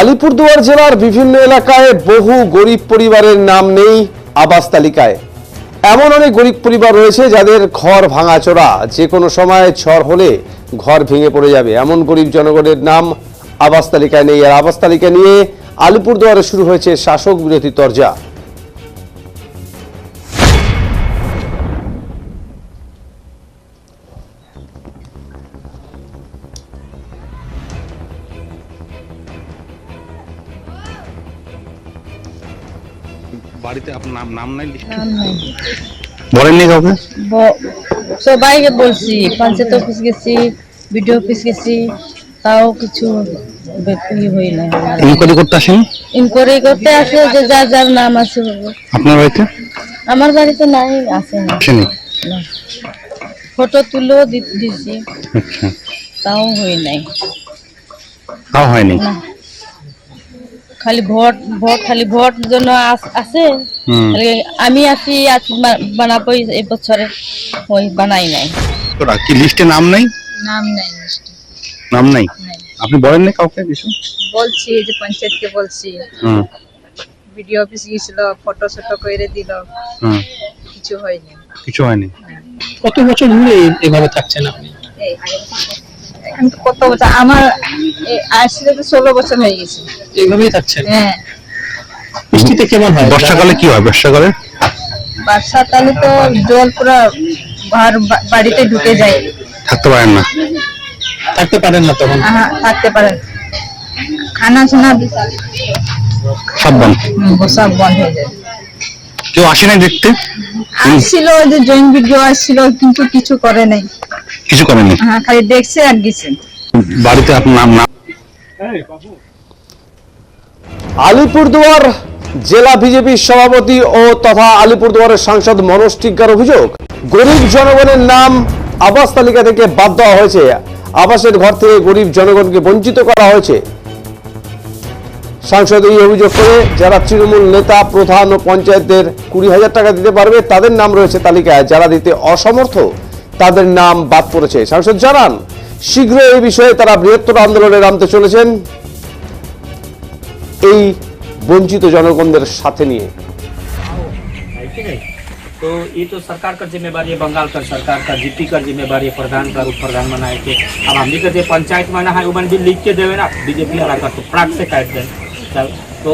আলিপুরদুয়ার জেলার বিভিন্ন এলাকায় বহু গরিব পরিবারের নাম নেই আবাস তালিকায়। এমন অনেক গরিব পরিবার রয়েছে যাদের ঘর ভাঙাচোরা। যে কোনো সময় ঝড় হলে ঘর ভেঙে পড়ে যাবে। এমন গরিব জনগণের নাম আবাস তালিকায় নেই। আর আবাস তালিকা নিয়ে আলিপুরদুয়ারে শুরু হয়েছে শাসক বিরোধী তরজা। বাড়িতে আপনার নাম নাম নাই নাম নাই। বলেননি কাউকে? সবাইকে বলছি পঞ্চায়েত অফিস গেছি বিডিও অফিস গেছি তাও কিছু বে- ই হই নাই। ইনকোয়ারি করতে আসেন? ইনকোয়ারি করতে আসে যে যার যার নাম আছে। আপনার বাড়িতে? আমার বাড়িতে নাই আছে না। ফটো তুলেও দি- দিছি। আচ্ছা। তাও হই নাই। তাও হয়নি? না। খালি ভোট ভোট খালি ভোট জন্য আছে। আমি আছি আজ বানাবো এই বছরে। ওই বানাই নাই। তোরা কি লিস্টে নাম নাই? নাম নাই নাম নাই? আপনি বলেননি কাউকে কিছু? বলছি যে পঞ্চায়েতকে বলছি। হুম। বিডিও অফিস গিয়েছিল ফটো শটো করে দিল। হুম। কিছু হয়নি। কিছু হয়নি। কত বছর ধরে এভাবে থাকছেন আপনি? তো কত বছর আমার এই আসলে তো ষোলো বছর হয়ে গেছে। এইভাবেই থাকছেন হ্যাঁ। বৃষ্টিতে কেমন হয়? বর্ষাকালে কি হয়? বর্ষাকালে? বর্ষাকালে তো জল পুরো ঘর বাড়িতে ঢুকে যায়। থাকতে পারেন না। থাকতে পারেন না তখন? থাকতে পারেন। খানা সোনা সব বন্ধ। সব বন্ধ হয়ে যায়। কেউ আসে নাই দেখতে? আসছিল ওই যে জয়েন্ট ভিডিও আসছিল কিন্তু কিছু করে নাই। কিছু করেনি হ্যাঁ খালি দেখছে আর গেছে। বাড়িতে আপনার নাম নাম আলিপুরদুয়ার জেলা বিজেপির সভাপতি ও তথা আলিপুরদুয়ারের সাংসদ মনোজ টিগ্গার অভিযোগ গরিব জনগণের নাম আবাস তালিকা থেকে বাদ দেওয়া হয়েছে। আবাসের ঘর থেকে গরিব জনগণকে বঞ্চিত করা হয়েছে। সাংসদ এই অভিযোগ করে যারা তৃণমূল নেতা প্রধান ও পঞ্চায়েতদের কুড়ি হাজার টাকা দিতে পারবে তাদের নাম রয়েছে তালিকায় যারা দিতে অসমর্থ তাদের নাম বাদ পড়েছে সাংসদ জানান শীঘ্র এই বিষয়ে তারা বৃহত্তর আন্দোলনে নামতে চলেছেন এই বঞ্চিত জনগণদের সাথে নিয়ে ठीक है तो ये तो सरकार का जिम्मेवारी है बंगाल का सरकार का जीपी का जिम्मेवारी है प्रधान का उप प्रधान बनाए के अब हम भी कहते हैं, पंचायत में ना है वो भी लिख के देवे ना बीजेपी वाला का तो प्राक से काट दें चल, तो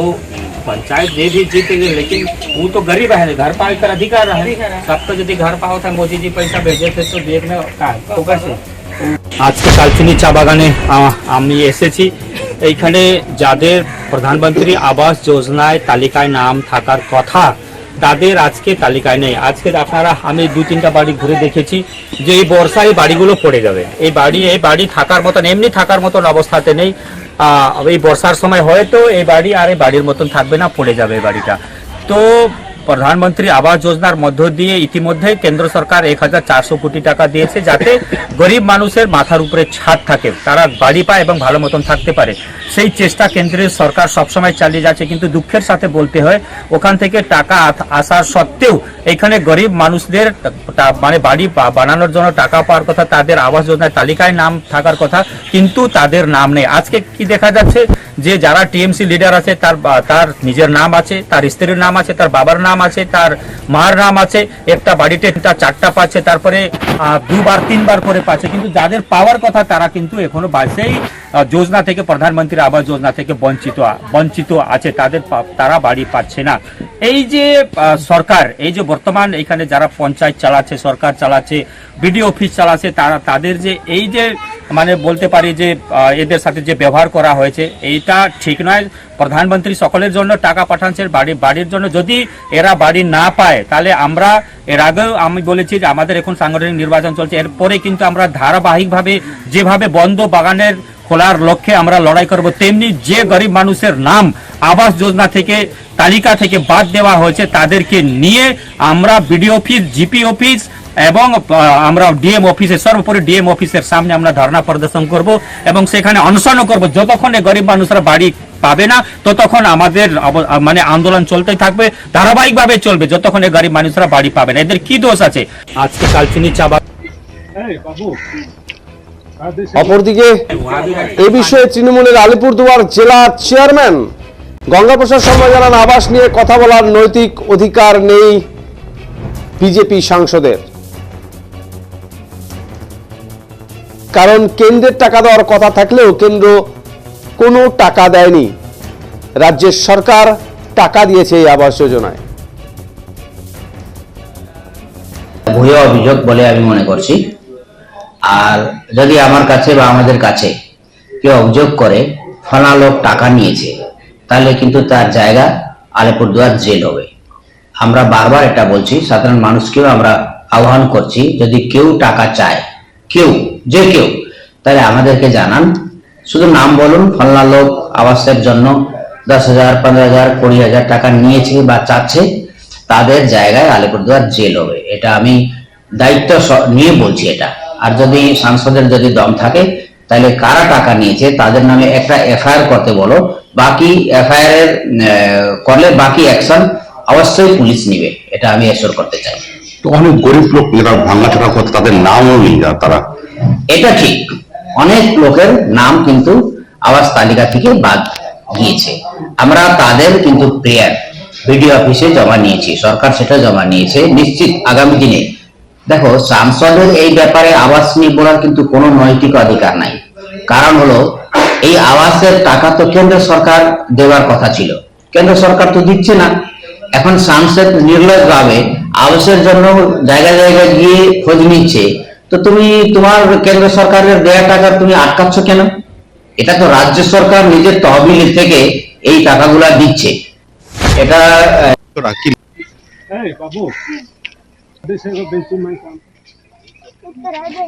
पंचायत दे भी जीतेंगे लेकिन वो तो गरीब है घर पावे कर अधिकार है सबको यदि घर पाओ था मोदी जी पैसा भेजे थे तो देखने का तो कैसे আজকে কালচিনি চা বাগানে আ- আমি এসেছি এইখানে যাদের প্রধানমন্ত্রী আবাস যোজনায় তালিকায় নাম থাকার কথা তাদের আজকে তালিকায় নেই। আজকে আপনারা, আমি দু, তিনটা বাড়ি ঘুরে দেখেছি, যে এই বর্ষায় বাড়িগুলো পড়ে যাবে। এই বাড়ি এই বাড়ি থাকার মতন, এমনি থাকার মতন অবস্থাতে নেই। এই বর্ষার সময় হয়তো এই বাড়ি আর এই বাড়ির মতন থাকবে না, পড়ে যাবে এই বাড়িটা। তো প্রধানমন্ত্রী আবাস যোজনার মধ্য দিয়ে ইতিমধ্যে কেন্দ্র সরকার এক হাজার চারশো কোটি টাকা দিয়েছে যাতে গরিব মানুষের মাথার উপরে ছাদ থাকে, তারা বাড়ি পায় এবং ভালো মতন থাকতে পারে। সেই চেষ্টা কেন্দ্রের সরকার সবসময় চালিয়ে যাচ্ছে, কিন্তু দুঃখের সাথে বলতে হয়, ওখান থেকে টাকা আসার সত্ত্বেও এখানে গরিব মানুষদের মানে বাড়ি বানানোর জন্য টাকা পাওয়ার কথা, তাদের আবাস যোজনার তালিকায় নাম থাকার কথা, কিন্তু তাদের নাম নেই। আজকে কি দেখা যাচ্ছে যে যারা টিএমসি লিডার আছে, তার তার নিজের নাম আছে, তার স্ত্রীর নাম আছে, তার বাবার নাম আছে তার মার নাম আছে একটা বাড়িতে তার চারটা পাচ্ছে তারপরে দুবার তিনবার করে পাচ্ছে। কিন্তু যাদের পাওয়ার কথা তারা কিন্তু এখনও বা- সেই আহ, যোজনা থেকে প্রধানমন্ত্রী আবাস যোজনা থেকে বঞ্চিত বঞ্চিত আছে, তাদের তারা বাড়ি পাচ্ছে না। এই যে সরকার, এই যে বর্তমান এখানে যারা পঞ্চায়েত চালাচ্ছে, সরকার চালাচ্ছে, বিডিও অফিস চালাচ্ছে, তারা, তাদের যে এই যে মানে বলতে পারি যে এদের সাথে যে ব্যবহার করা হয়েছে, এইটা ঠিক নয়। প্রধানমন্ত্রী সকলের জন্য টাকা পাঠাচ্ছে বাড়ি, বাড়ির জন্য। যদি এরা বাড়ি না পায়, তাহলে আমরা, এর আগেও আমি বলেছি যে আমাদের এখন সাংগঠনিক নির্বাচন চলছে। এরপরে কিন্তু আমরা ধারাবাহিকভাবে যেভাবে বন্ধ বাগানের খোলার লক্ষ্যে আমরা লড়াই করব। তেমনি যে গরিব মানুষের নাম আবাস যোজনা থেকে তালিকা থেকে বাদ দেওয়া হয়েছে, তাদেরকে নিয়ে আমরা বিডিও অফিস, জিপি অফিস এবং আমরা ডিএম অফিসে, সর্বোপরি ডিএম অফিসের সামনে আমরা ধর্ণা প্রদর্শন করব এবং সেখানে অনশনও করব। যতক্ষণ গরিব মানুষরা বাড়ি পাবে না, ততক্ষণ আমাদের মানে আন্দোলন চলতে থাকবে, ধারাবাহিকভাবে চলবে, যতক্ষণ গরিব মানুষরা বাড়ি পাবে না। এদের কি দোষ আছে? আজকে কালচিনি চা বাগান অপরদিকে, এ বিষয়ে তৃণমূলের আলিপুরদুয়ার জেলা চেয়ারম্যান গঙ্গাপ্রসাদ শর্মা জানান, আবাস নিয়ে কথা বলার নৈতিক অধিকার নেই বিজেপি সাংসদের। কারণ কেন্দ্রের টাকা দেওয়ার কথা থাকলেও কেন্দ্র কোনো টাকা দেয়নি। রাজ্যের সরকার টাকা দিয়েছে এই আবাস যোজনায়। ভুয়ো অভিযোগ বলে আমি মনে করছি। আর যদি আমার কাছে বা আমাদের কাছে কেউ অভিযোগ করে, ফলা লোক টাকা নিয়েছে, তাহলে কিন্তু তার জায়গা আলিপুরদুয়ার জেল হবে। আমরা বারবার এটা বলছি, সাধারণ মানুষকেও আমরা আহ্বান করছি, যদি কেউ টাকা চায়, কেউ, যে কেউ, তাহলে আমাদেরকে জানান। শুধু নাম বলুন ফলনা লোক আবাসের জন্য দশ হাজার, পনেরো হাজার, কুড়ি হাজার টাকা নিয়েছে বা চাচ্ছে, তাদের জায়গায় আলিপুরদুয়ার জেল হবে। এটা আমি দায়িত্ব নিয়ে বলছি এটা। আর যদি সাংসদের যদি দম থাকে তাহলে কারা টাকা নিয়েছে তাদের নামে একটা এফআইআর করতে বলো। বাকি এফআইআর এর করলে বাকি অ্যাকশন অবশ্যই পুলিশ নিবে এটা আমি এসর করতে চাই। তো অনেক গরিব লোক যারা ভাঙাচোরা করছে তাদের নামও নেই আর তারা। এটা ঠিক। অনেক লোকের নাম কিন্তু আবাস তালিকা থেকে বাদ গিয়েছে। আমরা তাদের কিন্তু প্রেয়ার বিডিও অফিসে জমা নিয়েছি সরকার সেটা জমা নিয়েছে। নিশ্চিত আগামী দিনে দেখো সাংসদের এই ব্যাপারে আবাস নিয়ে বলার কিন্তু কোনো নৈতিক অধিকার নাই। কারণ হলো এই আবাসের টাকা তো কেন্দ্র সরকার দেওয়ার কথা ছিল। কেন্দ্র সরকার তো দিচ্ছে না। এখন সাংসদ নির্লয় ভাবে আবাসের জন্য জায়গায় জায়গায় গিয়ে খোঁজ নিচ্ছে। তো তুমি তোমার কেন্দ্র সরকারের দেয়া টাকা তুমি আটকাচ্ছ কেন? এটা তো রাজ্য সরকার নিজের তহবিল থেকে এই টাকাগুলা দিচ্ছে। এটা আহ, তোরা কি